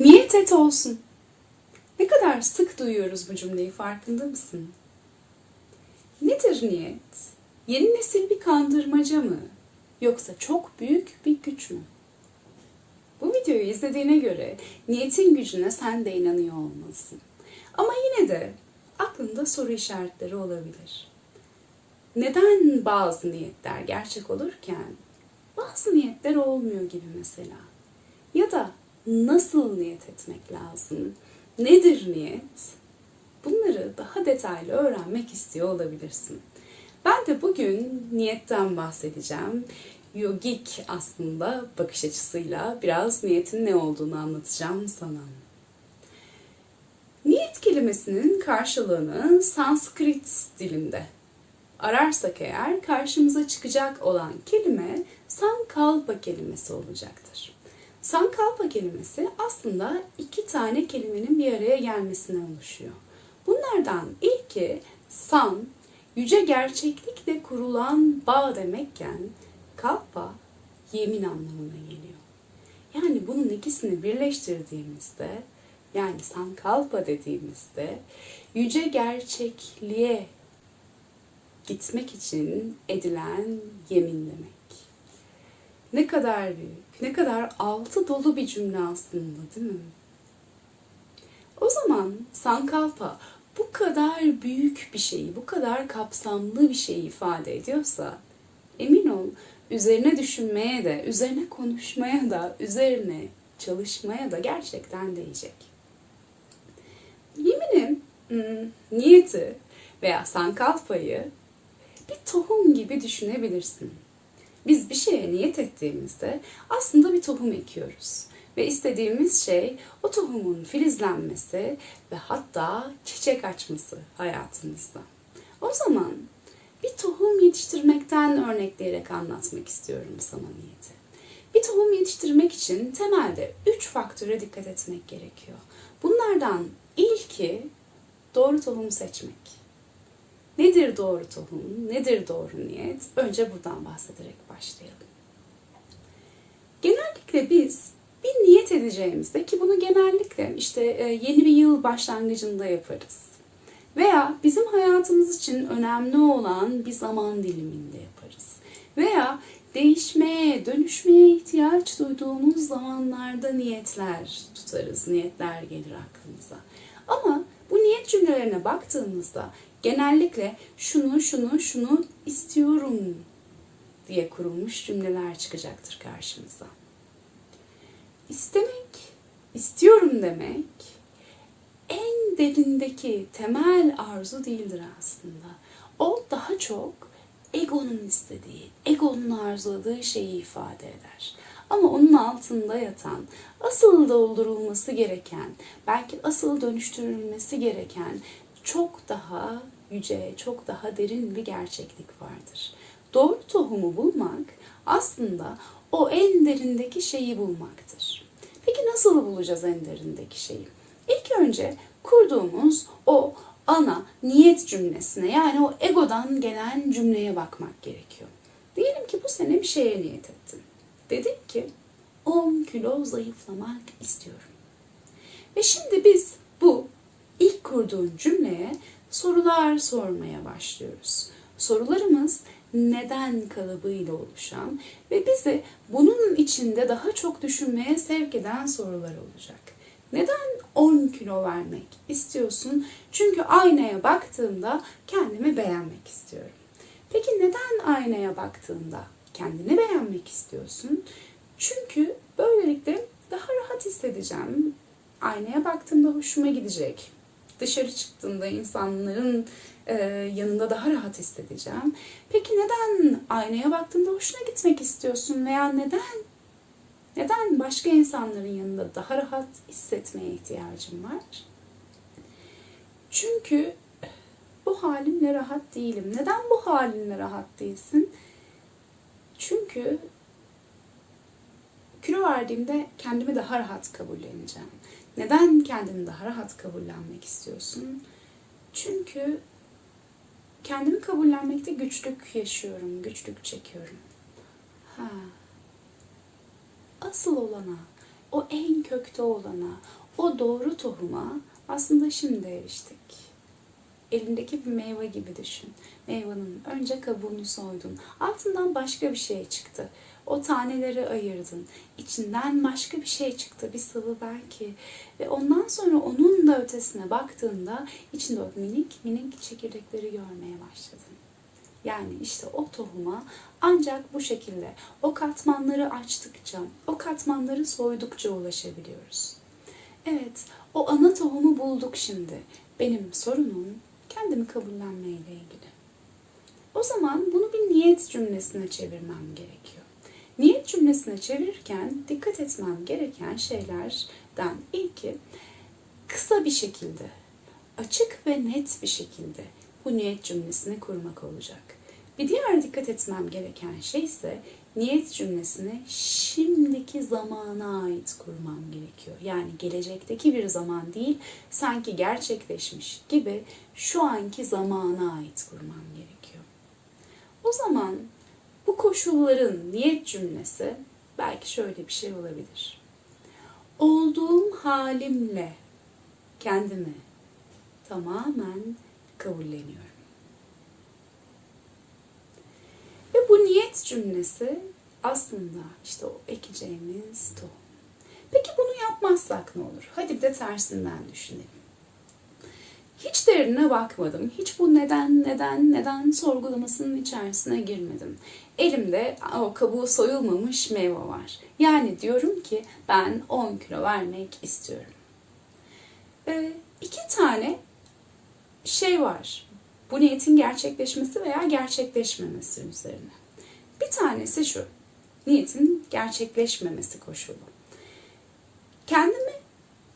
Niyet et olsun. Ne kadar sık duyuyoruz bu cümleyi farkında mısın? Nedir niyet? Yeni nesil bir kandırmaca mı? Yoksa çok büyük bir güç mü? Bu videoyu izlediğine göre niyetin gücüne sen de inanıyor olmalısın. Ama yine de aklında soru işaretleri olabilir. Neden bazı niyetler gerçek olurken bazı niyetler olmuyor gibi mesela? Ya da nasıl niyet etmek lazım? Nedir niyet? Bunları daha detaylı öğrenmek istiyor olabilirsin. Ben de bugün niyetten bahsedeceğim. Yogik aslında bakış açısıyla biraz niyetin ne olduğunu anlatacağım sana. Niyet kelimesinin karşılığını Sanskrit dilinde ararsak eğer karşımıza çıkacak olan kelime sankalpa kelimesi olacaktır. Sankalpa kelimesi aslında iki tane kelimenin bir araya gelmesine oluşuyor. Bunlardan ilki san, yüce gerçeklikle kurulan bağ demekken kalpa yemin anlamına geliyor. Yani bunun ikisini birleştirdiğimizde yani sankalpa dediğimizde yüce gerçekliğe gitmek için edilen yemin demek. Ne kadar büyük, ne kadar altı dolu bir cümle aslında değil mi? O zaman Sankalpa bu kadar büyük bir şeyi, bu kadar kapsamlı bir şeyi ifade ediyorsa emin ol üzerine düşünmeye de, üzerine konuşmaya da, üzerine çalışmaya da gerçekten değecek. Yeminin hmm, niyeti veya sankalpayı bir tohum gibi düşünebilirsin. Biz bir şeye niyet ettiğimizde aslında bir tohum ekiyoruz. Ve istediğimiz şey o tohumun filizlenmesi ve hatta çiçek açması hayatımızda. O zaman bir tohum yetiştirmekten örnekleyerek anlatmak istiyorum sana niyeti. Bir tohum yetiştirmek için temelde üç faktöre dikkat etmek gerekiyor. Bunlardan ilki doğru tohum seçmek. Nedir doğru tohum? Nedir doğru niyet? Önce buradan bahsederek başlayalım. Genellikle biz bir niyet edeceğimizde ki bunu genellikle işte e, yeni bir yıl başlangıcında yaparız. Veya bizim hayatımız için önemli olan bir zaman diliminde yaparız. Veya değişmeye, dönüşmeye ihtiyaç duyduğumuz zamanlarda niyetler tutarız, niyetler gelir aklımıza. Ama bu niyet cümlelerine baktığımızda genellikle şunu, şunu, şunu istiyorum diye kurulmuş cümleler çıkacaktır karşımıza. İstemek, istiyorum demek en derindeki temel arzu değildir aslında. O daha çok egonun istediği, egonun arzuladığı şeyi ifade eder. Ama onun altında yatan, asıl doldurulması gereken, belki asıl dönüştürülmesi gereken çok daha yüce, çok daha derin bir gerçeklik vardır. Doğru tohumu bulmak aslında o en derindeki şeyi bulmaktır. Peki nasıl bulacağız en derindeki şeyi? İlk önce kurduğumuz o ana niyet cümlesine yani o egodan gelen cümleye bakmak gerekiyor. Diyelim ki bu sene bir şeye niyet ettin. Dedin ki 10 kilo zayıflamak istiyorum. Ve şimdi biz bu ilk kurduğun cümleye sorular sormaya başlıyoruz. Sorularımız neden kalıbıyla oluşan ve bizi bunun içinde daha çok düşünmeye sevk eden sorular olacak. Neden 10 kilo vermek istiyorsun? Çünkü aynaya baktığımda kendimi beğenmek istiyorum. Peki neden aynaya baktığında kendini beğenmek istiyorsun? Çünkü böylelikle daha rahat hissedeceğim. Aynaya baktığımda hoşuma gidecek. Dışarı çıktığımda insanların e, yanında daha rahat hissedeceğim. Peki neden aynaya baktığında hoşuna gitmek istiyorsun veya neden neden başka insanların yanında daha rahat hissetmeye ihtiyacım var? Çünkü bu halimle rahat değilim. Neden bu halinle rahat değilsin? Çünkü kilo verdiğimde kendimi daha rahat kabulleneceğim. Neden kendini daha rahat kabullenmek istiyorsun? Çünkü kendimi kabullenmekte güçlük yaşıyorum, güçlük çekiyorum. Ha, asıl olana, o en kökte olana, o doğru tohuma aslında şimdi eriştik. Elindeki bir meyve gibi düşün. Meyvenin önce kabuğunu soydun. Altından başka bir şey çıktı. O taneleri ayırdın. İçinden başka bir şey çıktı. Bir sıvı belki. Ve ondan sonra onun da ötesine baktığında içinde o minik minik çekirdekleri görmeye başladın. Yani işte o tohuma ancak bu şekilde o katmanları açtıkça, o katmanları soydukça ulaşabiliyoruz. Evet, o ana tohumu bulduk şimdi. Benim sorunum kendimi kabullenmeyle ilgili. O zaman bunu bir niyet cümlesine çevirmem gerekiyor. Niyet cümlesine çevirirken dikkat etmem gereken şeylerden ilki kısa bir şekilde, açık ve net bir şekilde bu niyet cümlesini kurmak olacak. Bir diğer dikkat etmem gereken şey ise niyet cümlesini şimdiki zamana ait kurmam gerekiyor. Yani gelecekteki bir zaman değil, sanki gerçekleşmiş gibi şu anki zamana ait kurmam gerekiyor. O zaman bu koşulların niyet cümlesi belki şöyle bir şey olabilir. Olduğum halimle kendimi tamamen kabulleniyorum. Ve bu niyet cümlesi aslında işte o ekeceğimiz tohum. Peki bunu yapmazsak ne olur? Hadi bir de tersinden düşünelim. Hiç derine bakmadım. Hiç bu neden, neden, neden sorgulamasının içerisine girmedim. Elimde o kabuğu soyulmamış meyve var. Yani diyorum ki ben 10 kilo vermek istiyorum. Ee, iki tane şey var. Bu niyetin gerçekleşmesi veya gerçekleşmemesi üzerine. Bir tanesi şu. Niyetin gerçekleşmemesi koşulu. Kendimi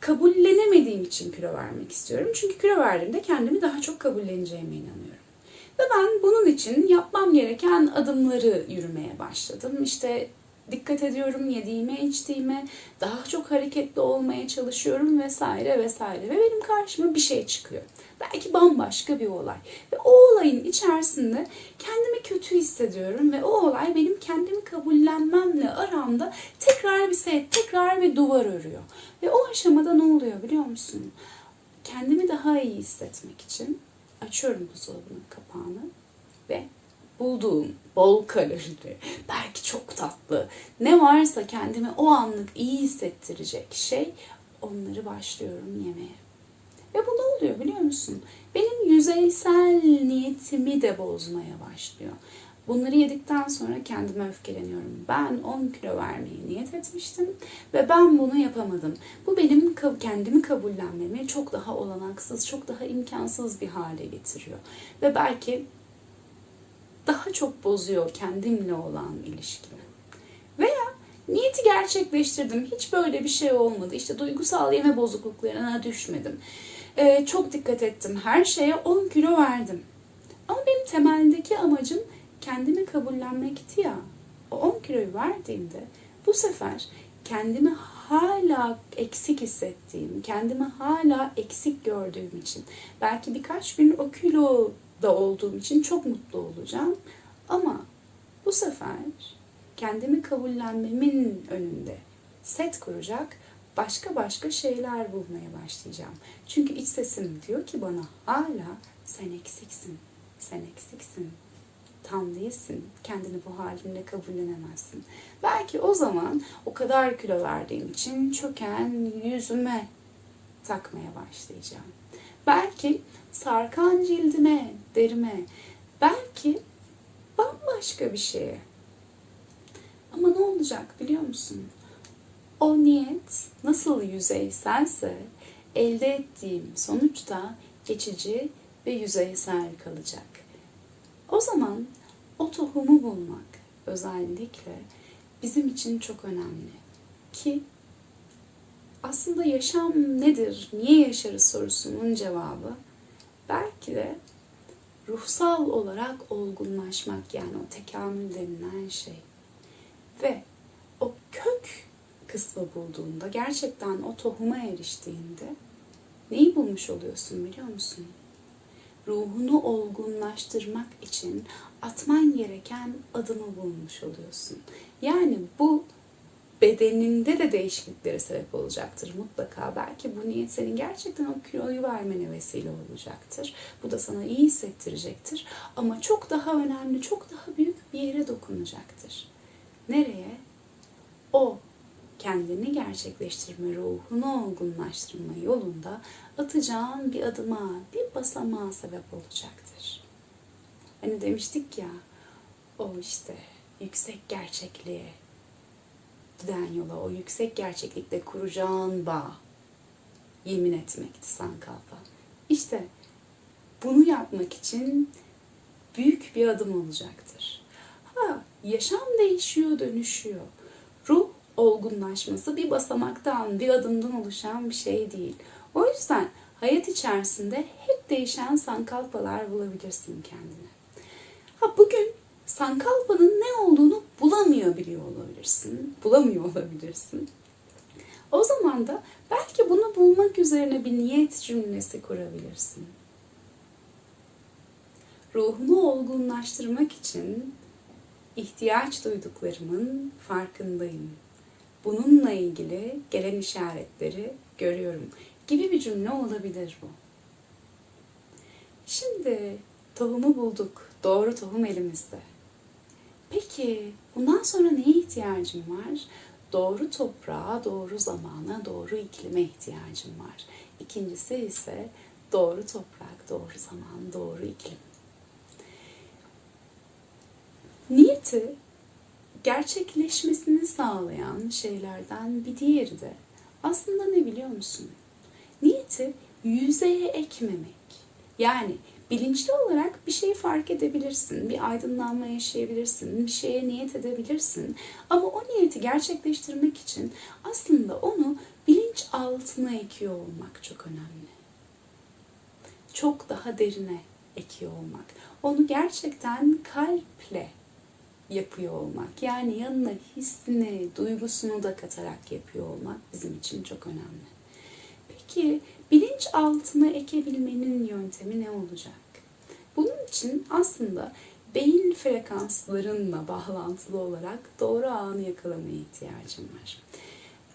kabullenemediğim için kilo vermek istiyorum. Çünkü kilo verdiğimde kendimi daha çok kabulleneceğime inanıyorum. Ve ben bunun için yapmam gereken adımları yürümeye başladım. İşte dikkat ediyorum yediğime, içtiğime, daha çok hareketli olmaya çalışıyorum vesaire vesaire. Ve benim karşıma bir şey çıkıyor. Belki bambaşka bir olay. Ve o olayın içerisinde kendimi kötü hissediyorum ve o olay benim kendimi kabullenmemle aramda tekrar bir set, tekrar bir duvar örüyor. Ve o aşamada ne oluyor biliyor musun? Kendimi daha iyi hissetmek için açıyorum buzdolabının kapağını ve bulduğum bol kalorili, belki çok tatlı, ne varsa kendimi o anlık iyi hissettirecek şey onları başlıyorum yemeye. Ve bu ne oluyor biliyor musun? Benim yüzeysel niyetimi de bozmaya başlıyor. Bunları yedikten sonra kendime öfkeleniyorum. Ben 10 kilo vermeyi niyet etmiştim ve ben bunu yapamadım. Bu benim kendimi kabullenmemi çok daha olanaksız, çok daha imkansız bir hale getiriyor. Ve belki daha çok bozuyor kendimle olan ilişkimi. Veya niyeti gerçekleştirdim. Hiç böyle bir şey olmadı. İşte duygusal yeme bozukluklarına düşmedim. Ee, çok dikkat ettim. Her şeye 10 kilo verdim. Ama benim temeldeki amacım kendimi kabullenmekti ya. O 10 kiloyu verdiğimde bu sefer kendimi hala eksik hissettiğim, kendimi hala eksik gördüğüm için belki birkaç gün o kilo da olduğum için çok mutlu olacağım. Ama bu sefer kendimi kabullenmemin önünde set kuracak başka başka şeyler bulmaya başlayacağım. Çünkü iç sesim diyor ki bana hala sen eksiksin, sen eksiksin, tam değilsin, kendini bu halinle kabullenemezsin. Belki o zaman o kadar kilo verdiğim için çöken yüzüme takmaya başlayacağım. Belki sarkan cildime, derime, belki bambaşka bir şeye. Ama ne olacak biliyor musun? O niyet nasıl yüzeyselse elde ettiğim sonuçta geçici ve yüzeysel kalacak. O zaman o tohumu bulmak özellikle bizim için çok önemli. Ki aslında yaşam nedir, niye yaşarız sorusunun cevabı belki de ruhsal olarak olgunlaşmak yani o tekamül denilen şey. Ve o kök kısmı bulduğunda, gerçekten o tohuma eriştiğinde neyi bulmuş oluyorsun biliyor musun? Ruhunu olgunlaştırmak için atman gereken adımı bulmuş oluyorsun. Yani bu bedeninde de değişikliklere sebep olacaktır mutlaka. Belki bu niyet senin gerçekten o kiloyu vermene vesile olacaktır. Bu da sana iyi hissettirecektir. Ama çok daha önemli, çok daha büyük bir yere dokunacaktır. Nereye? O kendini gerçekleştirme, ruhunu olgunlaştırma yolunda atacağın bir adıma, bir basamağa sebep olacaktır. Hani demiştik ya, o işte yüksek gerçekliğe giden yola, o yüksek gerçeklikte kuracağın bağ yemin etmekti sankalpa. İşte bunu yapmak için büyük bir adım olacaktır. Ha, yaşam değişiyor, dönüşüyor. Ruh olgunlaşması bir basamaktan, bir adımdan oluşan bir şey değil. O yüzden hayat içerisinde hep değişen sankalpalar bulabilirsin kendine. Ha bugün sankalpanın ne olduğunu bulamıyor biliyor olabilirsin. Bulamıyor olabilirsin. O zaman da belki bunu bulmak üzerine bir niyet cümlesi kurabilirsin. Ruhunu olgunlaştırmak için ihtiyaç duyduklarımın farkındayım. Bununla ilgili gelen işaretleri görüyorum gibi bir cümle olabilir bu. Şimdi tohumu bulduk. Doğru tohum elimizde. Peki bundan sonra neye ihtiyacım var? Doğru toprağa, doğru zamana, doğru iklime ihtiyacım var. İkincisi ise doğru toprak, doğru zaman, doğru iklim. Niyeti gerçekleşmesini sağlayan şeylerden bir diğeri de aslında ne biliyor musun? Niyeti yüzeye ekmemek. Yani bilinçli olarak bir şeyi fark edebilirsin, bir aydınlanma yaşayabilirsin, bir şeye niyet edebilirsin. Ama o niyeti gerçekleştirmek için aslında onu bilinç altına ekiyor olmak çok önemli. Çok daha derine ekiyor olmak. Onu gerçekten kalple yapıyor olmak. Yani yanına hissini, duygusunu da katarak yapıyor olmak bizim için çok önemli. Peki bilinç altına ekebilmenin yöntemi ne olacak? Bunun için aslında beyin frekanslarınla bağlantılı olarak doğru anı yakalamaya ihtiyacım var.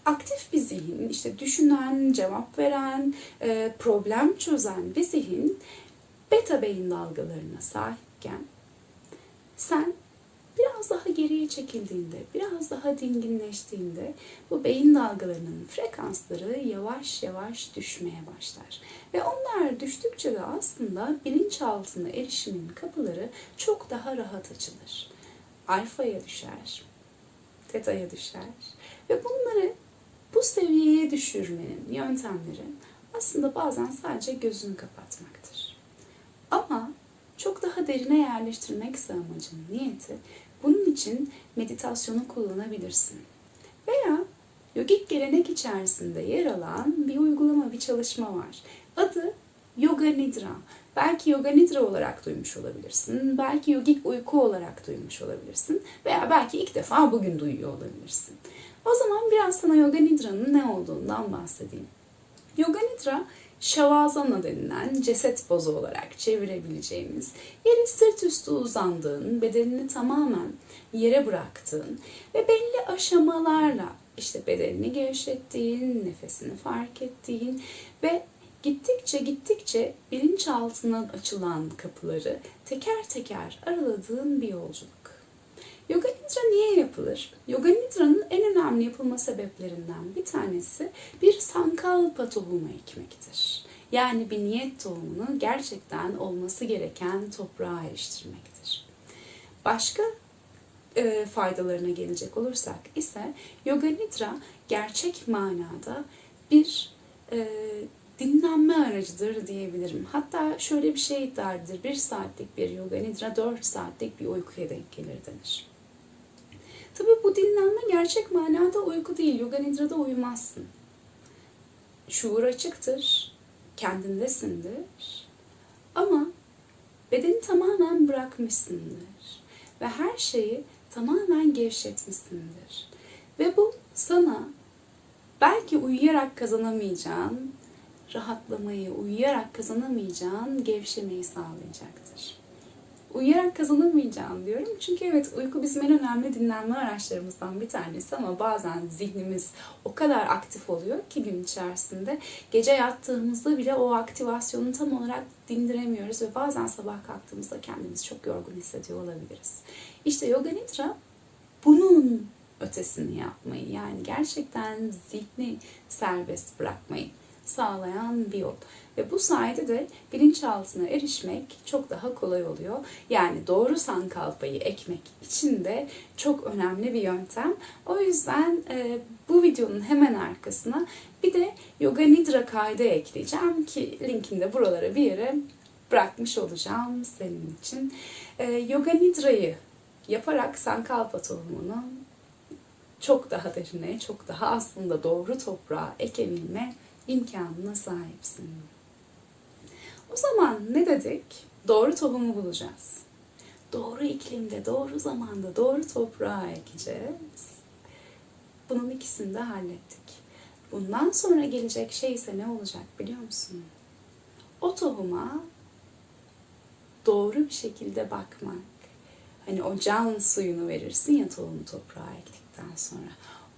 Aktif bir zihin, işte düşünen, cevap veren, e, problem çözen bir zihin beta beyin dalgalarına sahipken sen biraz daha geriye çekildiğinde, biraz daha dinginleştiğinde bu beyin dalgalarının frekansları yavaş yavaş düşmeye başlar. Ve onlar düştükçe de aslında bilinçaltına erişimin kapıları çok daha rahat açılır. Alfaya düşer, teta'ya düşer ve bunları bu seviyeye düşürmenin yöntemleri aslında bazen sadece gözünü kapatmaktır. Ama çok daha derine yerleştirmekse amacın niyeti bunun için meditasyonu kullanabilirsin. Veya yogik gelenek içerisinde yer alan bir uygulama, bir çalışma var. Adı Yoga Nidra. Belki Yoga Nidra olarak duymuş olabilirsin. Belki yogik uyku olarak duymuş olabilirsin. Veya belki ilk defa bugün duyuyor olabilirsin. O zaman biraz sana Yoga Nidra'nın ne olduğundan bahsedeyim. Yoga Nidra Şavazana denilen ceset pozu olarak çevirebileceğimiz yere sırt üstü uzandığın, bedenini tamamen yere bıraktığın ve belli aşamalarla işte bedenini gevşettiğin, nefesini fark ettiğin ve gittikçe gittikçe bilinçaltına açılan kapıları teker teker araladığın bir yolculuk. Yoga Nidra niye yapılır? Yoga Nidra'nın en önemli yapılma sebeplerinden bir tanesi bir sankalpa tohumu ekmektir. Yani bir niyet tohumunu gerçekten olması gereken toprağa eriştirmektir. Başka e, faydalarına gelecek olursak ise Yoga Nidra gerçek manada bir e, dinlenme aracıdır diyebilirim. Hatta şöyle bir şey iddia edilir. Bir saatlik bir yoga nidra 4 saatlik bir uykuya denk gelir denir. Tabii bu dinlenme gerçek manada uyku değil. Yoga nidrada uyumazsın. Şuur açıktır, kendindesindir. Ama bedeni tamamen bırakmışsındır. Ve her şeyi tamamen gevşetmişsindir. Ve bu sana belki uyuyarak kazanamayacağın rahatlamayı, uyuyarak kazanamayacağın gevşemeyi sağlayacaktır. Uyuyarak kazanamayacağım diyorum. Çünkü evet uyku bizim en önemli dinlenme araçlarımızdan bir tanesi ama bazen zihnimiz o kadar aktif oluyor ki gün içerisinde gece yattığımızda bile o aktivasyonu tam olarak dindiremiyoruz ve bazen sabah kalktığımızda kendimizi çok yorgun hissediyor olabiliriz. İşte Yoga Nidra bunun ötesini yapmayı yani gerçekten zihni serbest bırakmayı sağlayan bir yol. Ve bu sayede de bilinçaltına erişmek çok daha kolay oluyor. Yani doğru sankalpayı ekmek için de çok önemli bir yöntem. O yüzden e, bu videonun hemen arkasına bir de Yoga Nidra kaydı ekleyeceğim ki linkini de buralara bir yere bırakmış olacağım senin için. E, Yoga Nidra'yı yaparak sankalpa tohumunu çok daha derine, çok daha aslında doğru toprağa ekebilme imkanına sahipsin. O zaman ne dedik? Doğru tohumu bulacağız. Doğru iklimde, doğru zamanda, doğru toprağa ekeceğiz. Bunun ikisini de hallettik. Bundan sonra gelecek şey ise ne olacak biliyor musun? O tohuma doğru bir şekilde bakmak. Hani o can suyunu verirsin ya tohumu toprağa ektikten sonra.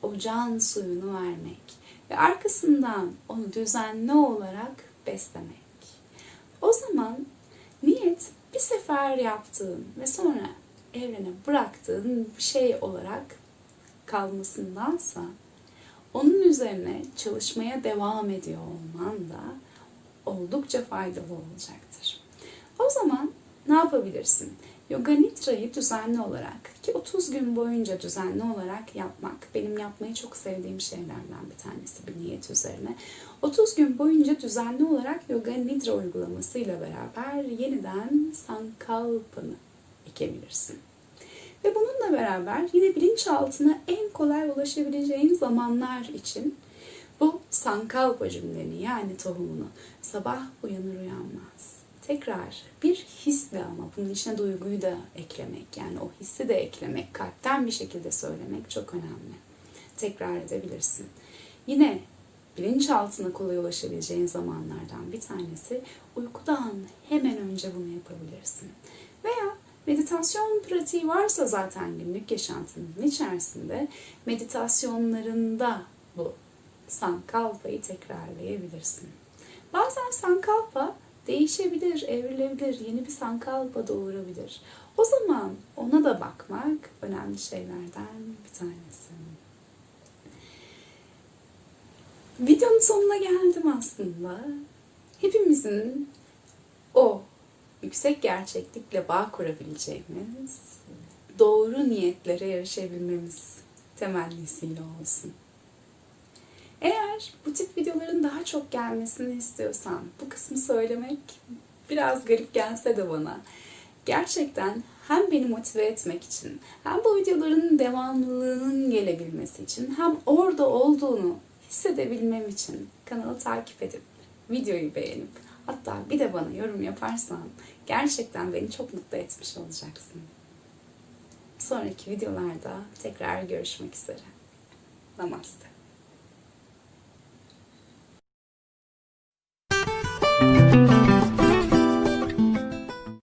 O can suyunu vermek ve arkasından onu düzenli olarak beslemek. O zaman niyet bir sefer yaptığın ve sonra evrene bıraktığın bir şey olarak kalmasındansa onun üzerine çalışmaya devam ediyor olman da oldukça faydalı olacaktır. O zaman ne yapabilirsin? Yoga Nidra'yı düzenli olarak ki 30 gün boyunca düzenli olarak yapmak benim yapmayı çok sevdiğim şeylerden bir tanesi bir niyet üzerine. 30 gün boyunca düzenli olarak Yoga Nidra uygulamasıyla beraber yeniden Sankalpa'nı ekebilirsin. Ve bununla beraber yine bilinçaltına en kolay ulaşabileceğin zamanlar için bu Sankalpa cümleni yani tohumunu sabah uyanır uyanmaz tekrar bir hisle ama bunun içine duyguyu da eklemek yani o hissi de eklemek, kalpten bir şekilde söylemek çok önemli. Tekrar edebilirsin. Yine bilinçaltına kolay ulaşabileceğin zamanlardan bir tanesi uykudan hemen önce bunu yapabilirsin. Veya meditasyon pratiği varsa zaten günlük yaşantının içerisinde meditasyonlarında bu sankalpayı tekrarlayabilirsin. Bazen sankalpa değişebilir, evrilebilir, yeni bir sankalpa doğurabilir. O zaman ona da bakmak önemli şeylerden bir tanesi. Videonun sonuna geldim aslında. Hepimizin o yüksek gerçeklikle bağ kurabileceğimiz doğru niyetlere erişebilmemiz temellisiyle olsun. Eğer bu tip videoların daha çok gelmesini istiyorsan, bu kısmı söylemek biraz garip gelse de bana, gerçekten hem beni motive etmek için, hem bu videoların devamlılığının gelebilmesi için, hem orada olduğunu hissedebilmem için kanalı takip edip, videoyu beğenip, hatta bir de bana yorum yaparsan gerçekten beni çok mutlu etmiş olacaksın. Sonraki videolarda tekrar görüşmek üzere. Namaste. Música